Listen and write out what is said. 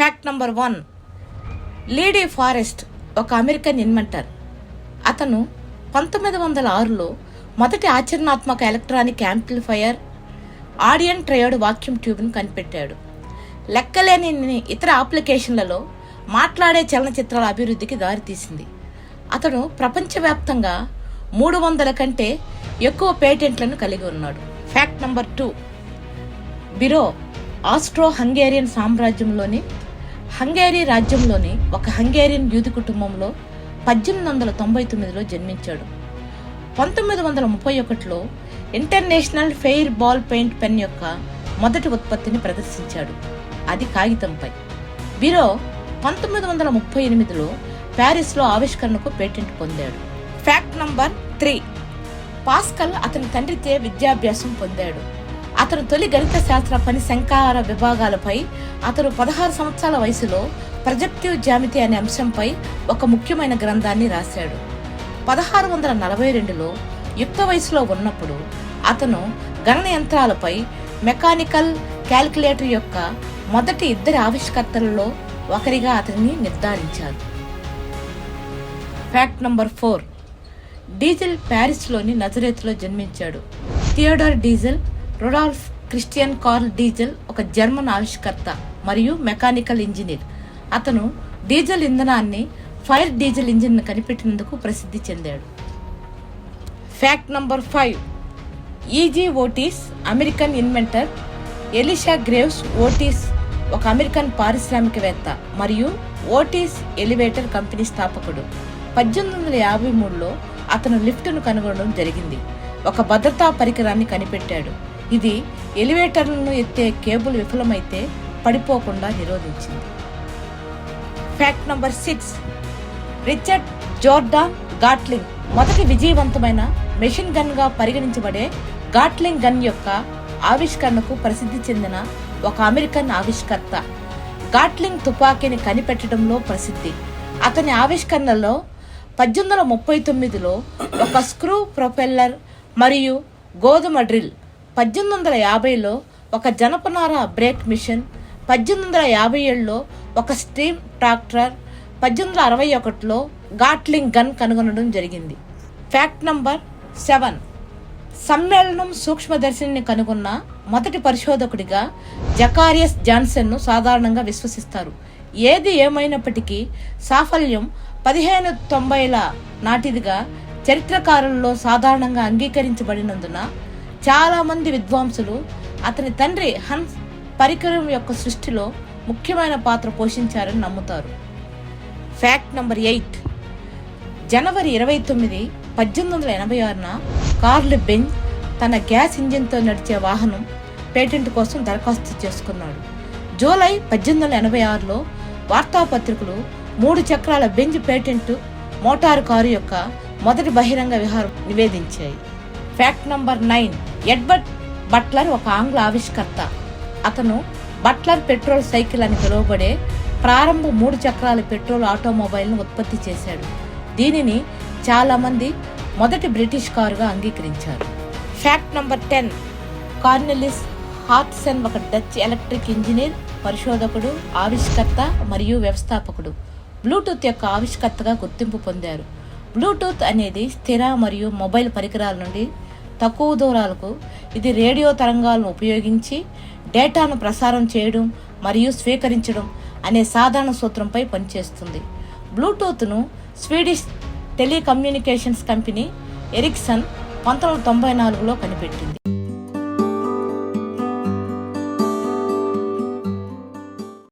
Fact number one. Lee De Forest ఒక American inventor. అతను పంతొమ్మిది వందల ఆరులో మొదటి ఆచరణాత్మక electronic amplifier Audion triode vacuum ట్యూబ్ను కనిపెట్టాడు. లెక్కలేని ఇతర అప్లికేషన్లలో మాట్లాడే చలనచిత్రాల అభివృద్ధికి దారితీసింది. అతను ప్రపంచవ్యాప్తంగా మూడు వందల కంటే ఎక్కువ పేటెంట్లను కలిగి ఉన్నాడు. Fact number two. Biro Austro Hungarian సామ్రాజ్యంలోని Hungary రాజ్యంలోని ఒక హంగేరియన్ యూది కుటుంబంలో పద్దెనిమిది వందల తొంభై తొమ్మిదిలో జన్మించాడు. పంతొమ్మిది వందల ముప్పై ఒకటిలో international fair ball point pen యొక్క మొదటి ఉత్పత్తిని ప్రదర్శించాడు. అది కాగితంపై. బిరో పంతొమ్మిది వందల ముప్పై ఎనిమిదిలో ప్యారిస్లో ఆవిష్కరణకు పేటెంట్ పొందాడు. Fact number three. పాస్కల్ అతని తండ్రితే విద్యాభ్యాసం పొందాడు. అతను తొలి గణిత శాస్త్ర పని శంకార విభాగాలపై అతను పదహారు సంవత్సరాల వయసులో ప్రజెక్టివ్ జామితి అనే అంశంపై ఒక ముఖ్యమైన గ్రంథాన్ని రాశాడు. పదహారు వందల నలభై రెండులో యుక్త వయసులో ఉన్నప్పుడు అతను గణన యంత్రాలపై మెకానికల్ క్యాలిక్యులేటర్ యొక్క మొదటి ఇద్దరి ఆవిష్కర్తలలో ఒకరిగా అతనిని నిర్ధారించారు ఫ్యాక్ట్ నంబర్ ఫోర్. డీజిల్ ప్యారిస్లోని నజరేత్లో జన్మించాడు. Theodore Diesel Rudolf Christian Karl Diesel ఒక జర్మన్ ఆవిష్కర్త మరియు మెకానికల్ ఇంజనీర్. అతను డీజిల్ ఇంధనాన్ని ఫైర్ డీజిల్ ఇంజిన్ కనిపెట్టినందుకు ప్రసిద్ధి చెందాడు. Fact number five. E G Otis American inventor Elisha Graves Otis ఒక అమెరికన్ పారిశ్రామికవేత్త మరియు ఓటీస్ ఎలివేటర్ కంపెనీ స్థాపకుడు. పద్దెనిమిది వందల యాభై మూడులో అతను లిఫ్ట్ను కనుగొనడం జరిగింది. ఒక భద్రతా పరికరాన్ని కనిపెట్టాడు. ఇది ఎలివేటర్లను ఎత్తే కేబుల్ విఫలమైతే పడిపోకుండా నిరోధించింది. Fact number six. Richard Jordan Gatling మొదటి విజయవంతమైన మెషిన్ గన్గా పరిగణించబడే గాట్లింగ్ గన్ యొక్క ఆవిష్కరణకు ప్రసిద్ధి చెందిన ఒక అమెరికన్ ఆవిష్కర్త. గాట్లింగ్ తుపాకీని కనిపెట్టడంలో ప్రసిద్ధి. అతని ఆవిష్కరణలో పద్దెనిమిది వందల ముప్పై తొమ్మిదిలో ఒక స్క్రూ ప్రొపెల్లర్ మరియు గోధుమ డ్రిల్ పద్దెనిమిది వందల యాభైలో ఒక జనపనార బ్రేక్ మిషన్ పద్దెనిమిది వందల యాభై ఏడులో ఒక స్టీమ్ ట్రాక్టర్ పద్దెనిమిది వందల అరవై ఒకటిలో గాట్లింగ్ గన్ కనుగొనడం జరిగింది. Fact number seven. సమ్మేళనం సూక్ష్మదర్శిని కనుగొన్న మొదటి పరిశోధకుడిగా జకారియస్ జాన్సన్ను సాధారణంగా విశ్వసిస్తారు. ఏది ఏమైనప్పటికీ సాఫల్యం పదిహేను తొంభైల నాటిదిగా చరిత్రకారుల్లో సాధారణంగా అంగీకరించబడినందున చాలామంది విద్వాంసులు అతని తండ్రి హన్స్ పరికరం యొక్క సృష్టిలో ముఖ్యమైన పాత్ర పోషించారని నమ్ముతారు. ఫ్యాక్ట్ నంబర్ ఎయిట్ జనవరి ఇరవై తొమ్మిది పద్దెనిమిది వందల ఎనభై ఆరున కార్ల్ బెంజ్ తన గ్యాస్ ఇంజిన్తో నడిచే వాహనం పేటెంట్ కోసం దరఖాస్తు చేసుకున్నాడు. జూలై పద్దెనిమిది వందల ఎనభై ఆరులో వార్తాపత్రికలు మూడు చక్రాల బెంజ్ పేటెంట్ మోటారు కారు యొక్క మొదటి బహిరంగ విహారం నివేదించాయి. Fact number nine Edward Butler ఒక ఆంగ్ల ఆవిష్కర్త. అతను బట్లర్ పెట్రోల్ సైకిల్ అని పిలువబడే ప్రారంభ మూడు చక్రాల పెట్రోల్ ఆటోమొబైల్ను ఉత్పత్తి చేశాడు. దీనిని చాలామంది మొదటి బ్రిటిష్ కారుగా అంగీకరించారు. Fact number ten Cornelis Hartson ఒక డచ్ ఎలక్ట్రిక్ ఇంజనీర్ పరిశోధకుడు ఆవిష్కర్త మరియు వ్యవస్థాపకుడు. బ్లూటూత్ యొక్క ఆవిష్కర్తగా గుర్తింపు పొందారు. బ్లూటూత్ అనేది స్థిర మరియు మొబైల్ పరికరాల నుండి తక్కువ దూరాలకు ఇది రేడియో తరంగాలను ఉపయోగించి డేటాను ప్రసారం చేయడం మరియు స్వీకరించడం అనే సాధారణ సూత్రంపై పనిచేస్తుంది. బ్లూటూత్ను స్వీడిష్ టెలికమ్యూనికేషన్స్ కంపెనీ ఎరిక్సన్ పంతొమ్మిది వందల తొంభై నాలుగులో కనిపెట్టింది.